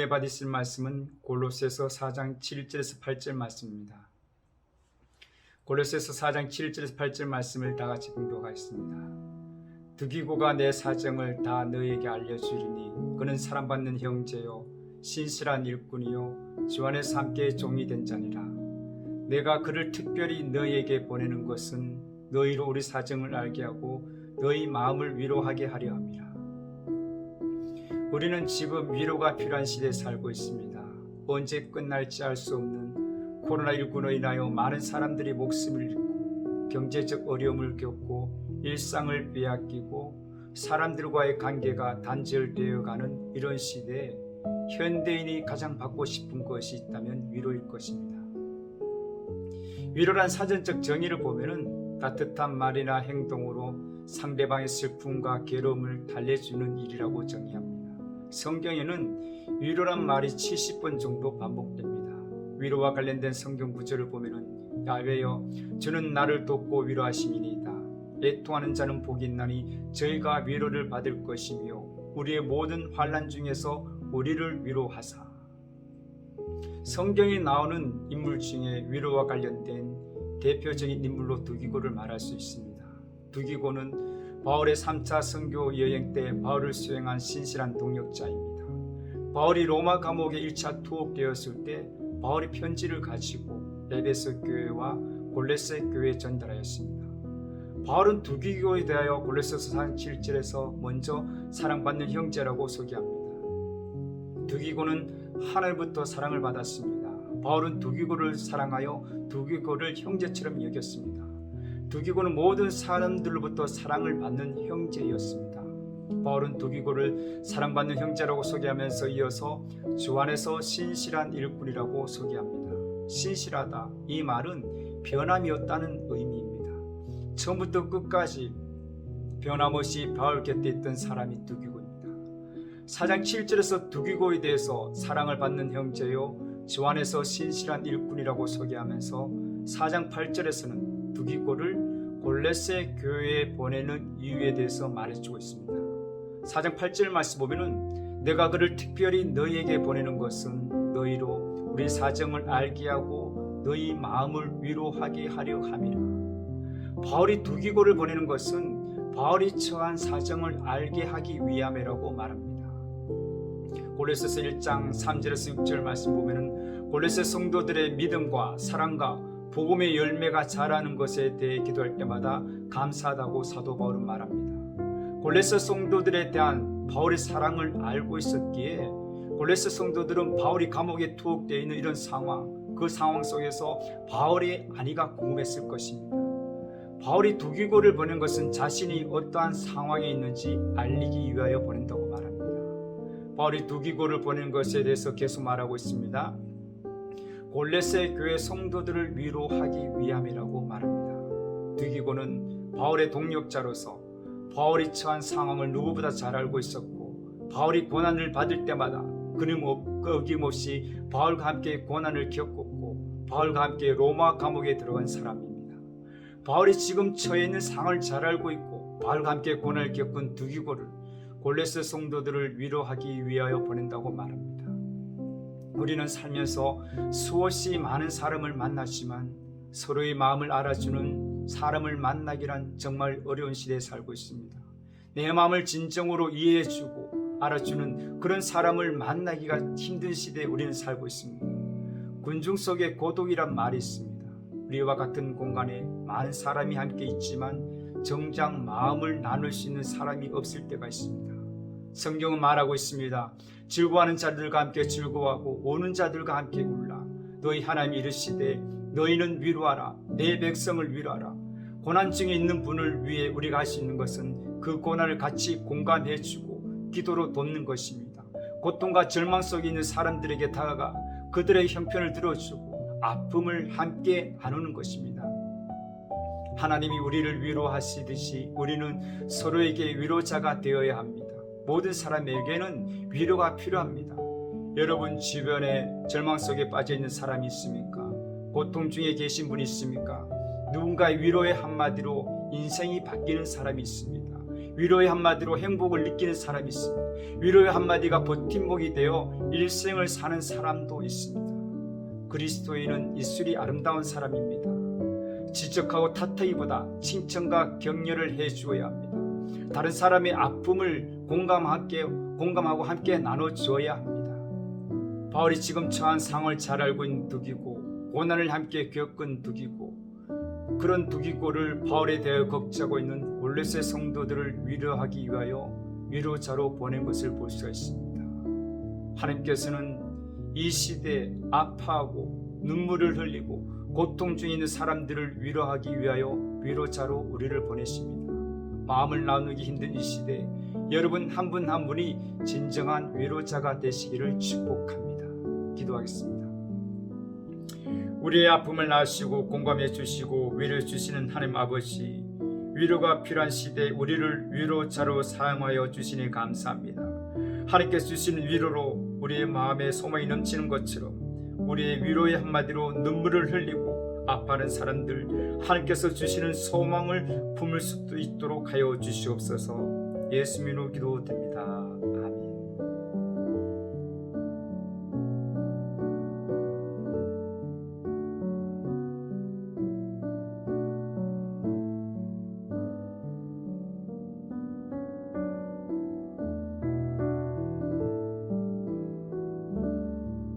은혜 받으실 말씀은 골로새서 4장 7절에서 8절 말씀입니다. 골로새서 4장 7절에서 8절 말씀을 다 같이 공독하겠습니다. 득이고가 내 사정을 다 너에게 알려주리니 그는 사랑받는 형제요 신실한 일꾼이요 주 안에서 함께 종이 된 자니라 내가 그를 특별히 너에게 보내는 것은 너희로 우리 사정을 알게 하고 너희 마음을 위로하게 하려 함이라 우리는 지금 위로가 필요한 시대에 살고 있습니다 언제 끝날지 알 수 없는 코로나19로 인하여 많은 사람들이 목숨을 잃고 경제적 어려움을 겪고 일상을 빼앗기고 사람들과의 관계가 단절되어 가는 이런 시대에 현대인이 가장 받고 싶은 것이 있다면 위로일 것입니다. 위로란 사전적 정의를 보면은 따뜻한 말이나 행동으로 상대방의 슬픔과 괴로움을 달래주는 일이라고 정의합니다. 성경에는 위로란 말이 70번 정도 반복됩니다. 위로와 관련된 성경 구절을 보면은 야외여 주는 나를 돕고 위로하심이니이다. 애통하는 자는 복이 있나니 저희가 위로를 받을 것이며 우리의 모든 환란 중에서 우리를 위로하사 성경에 나오는 인물 중에 위로와 관련된 대표적인 인물로 두기고를 말할 수 있습니다. 두기고는 바울의 3차 선교 여행 때 바울을 수행한 신실한 동역자입니다. 바울이 로마 감옥에 1차 투옥되었을 때 바울이 편지를 가지고 에베소 교회와 골레세 교회에 전달하였습니다. 바울은 두 기교에 대하여 골로새서 4장 7절에서 먼저 사랑받는 형제라고 소개합니다. 두기고는 하늘부터 사랑을 받았습니다. 바울은 두기고를 사랑하여 두기고를 형제처럼 여겼습니다. 두기고는 모든 사람들로부터 사랑을 받는 형제였습니다. 바울은 두기고를 사랑받는 형제라고 소개하면서 이어서 주 안에서 신실한 일꾼이라고 소개합니다. 신실하다 이 말은 변함이 없다는 의미입니다. 처음부터 끝까지 변함없이 바울 곁에 있던 사람이 두기고입니다. 4장 7절에서 두기고에 대해서 사랑을 받는 형제요 주 안에서 신실한 일꾼이라고 소개하면서 4장 8절에서는 두기고를 골레세 교회에 보내는 이유에 대해서 말해주고 있습니다. 4장 8절 말씀 보면은 내가 그를 특별히 너희에게 보내는 것은 너희로 우리 사정을 알게 하고 너희 마음을 위로하게 하려 함이라. 바울이 두기고를 보내는 것은 바울이 처한 사정을 알게 하기 위함이라고 말합니다. 골로새서 1장 3절에서 6절 말씀 보면은 골로새 성도들의 믿음과 사랑과 복음의 열매가 자라는 것에 대해 기도할 때마다 감사하다고 사도 바울은 말합니다. 골로새 성도들에 대한 바울의 사랑을 알고 있었기에 골로새 성도들은 바울이 감옥에 투옥되어 있는 이런 상황, 그 상황 속에서 바울의 안위가 궁금했을 것입니다. 바울이 두기고를 보낸 것은 자신이 어떠한 상황에 있는지 알리기 위하여 보낸다고 말합니다. 바울이 두기고를 보낸 것에 대해서 계속 말하고 있습니다. 골레세 교회 성도들을 위로하기 위함이라고 말합니다. 두기고는 바울의 동력자로서 바울이 처한 상황을 누구보다 잘 알고 있었고 바울이 고난을 받을 때마다 그는 어김없이 바울과 함께 고난을 겪었고 바울과 함께 로마 감옥에 들어간 사람입니다. 바울이 지금 처해 있는 상황을 잘 알고 있고 바울과 함께 고난을 겪은 두기고를 골레스 성도들을 위로하기 위하여 보낸다고 말합니다. 우리는 살면서 수없이 많은 사람을 만났지만 서로의 마음을 알아주는 사람을 만나기란 정말 어려운 시대에 살고 있습니다. 내 마음을 진정으로 이해해주고 알아주는 그런 사람을 만나기가 힘든 시대에 우리는 살고 있습니다. 군중 속에 고독이란 말이 있습니다. 우리와 같은 공간에 많은 사람이 함께 있지만 정작 마음을 나눌 수 있는 사람이 없을 때가 있습니다. 성경은 말하고 있습니다. 즐거워하는 자들과 함께 즐거워하고 오는 자들과 함께 울라. 너희 하나님 이르시되 너희는 위로하라. 내 백성을 위로하라. 고난 중에 있는 분을 위해 우리가 할 수 있는 것은 그 고난을 같이 공감해 주고 기도로 돕는 것입니다. 고통과 절망 속에 있는 사람들에게 다가가 그들의 형편을 들어주고 아픔을 함께 나누는 것입니다. 하나님이 우리를 위로하시듯이 우리는 서로에게 위로자가 되어야 합니다. 모든 사람에게는 위로가 필요합니다. 여러분 주변에 절망 속에 빠져 있는 사람이 있습니까? 고통 중에 계신 분이 있습니까? 누군가의 위로의 한마디로 인생이 바뀌는 사람이 있습니다. 위로의 한마디로 행복을 느끼는 사람이 있습니다. 위로의 한마디가 버팀목이 되어 일생을 사는 사람도 있습니다. 그리스도인은 입술이 아름다운 사람입니다. 지적하고 탓하기보다 칭찬과 격려를 해주어야 합니다. 다른 사람의 아픔을 공감하게, 공감하고 함께 나눠주어야 합니다. 바울이 지금 처한 상을 잘 알고 있는 두기고 고난을 함께 겪은 두기고 그런 두기고를 바울에 대해 걱정하고 있는 골레세 성도들을 위로하기 위하여 위로자로 보낸 것을 볼 수가 있습니다. 하나님께서는 이 시대에 아파하고 눈물을 흘리고 고통 중에 있는 사람들을 위로하기 위하여 위로자로 우리를 보내십니다. 마음을 나누기 힘든 이 시대 여러분 한분한 분이 진정한 위로자가 되시기를 축복합니다. 기도하겠습니다. 우리의 아픔을 나으시고 공감해 주시고 위로해 주시는 하나님 아버지 위로가 필요한 시대에 우리를 위로자로 사용하여 주시니 감사합니다. 하나님께서 주시는 위로로 우리의 마음에 소망이 넘치는 것처럼 우리의 위로의 한마디로 눈물을 흘리고 아파하는 사람들 하나님께서 주시는 소망을 품을 수 있도록 하여 주시옵소서 예수님으로 기도드립니다.